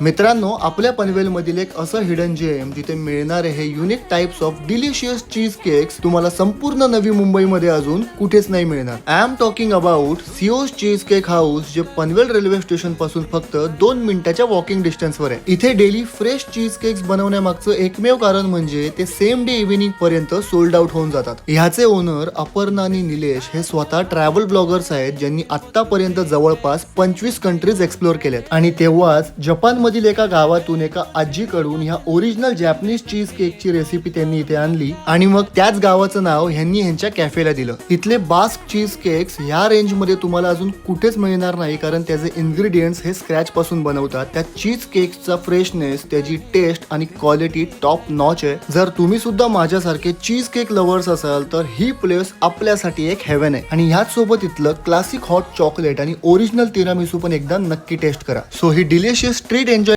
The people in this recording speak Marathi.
मित्रांनो आपल्या पनवेलमधील एक असं हिडन जेम जिथे मिळणारे हे unique types of delicious cheese cakes तुम्हाला संपूर्ण नवी मुंबईमध्ये अजून कुठेच नाही मिळणार. I am talking about सिओज cheese cake house जे पनवेल रेल्वे स्टेशनपासून फक्त दोन मिनिटाच्या वॉकिंग डिस्टन्सवर आहे. इथे डेली फ्रेश चीज केक्स बनवण्यामागचं एकमेव कारण म्हणजे ते सेम डे इव्हिनिंग पर्यंत सोल्ड आउट होऊन जातात. ह्याचे ओनर अपर्णा आणि निलेश हे स्वतः ट्रॅव्हल ब्लॉगर्स आहेत ज्यांनी आतापर्यंत जवळपास पंचवीस कंट्रीज एक्सप्लोर केल्यात. आणि तेव्हाच जपान मधील एका गावातून एका आजीकडून ह्या ओरिजिनल जॅपनीज चीज केकची रेसिपी त्यांनी इथे आणली आणि मग त्याच गावाचं नाव ह्यांनी ह्यांच्या कॅफेला दिलं. इथले बास्क चीज केक्स ह्या रेंजमध्ये तुम्हाला अजून कुठेच मिळणार नाही कारण त्याचे इन्ग्रेडियंट्स हे स्क्रॅच पासून बनवतात. त्या चीज केक्सचा फ्रेशनेस त्याची टेस्ट आणि क्वालिटी टॉप नॉच आहे. जर तुम्ही सुद्धा माझ्यासारखे चीज केक लवर्स असाल तर ही प्लेस आपल्यासाठी एक हेवन आहे. आणि ह्याच सोबत इथलं क्लासिक हॉट चॉकलेट आणि ओरिजिनल तिरामिसू पण एकदा नक्की टेस्ट करा. सो ही डिलिशियस ट्रीट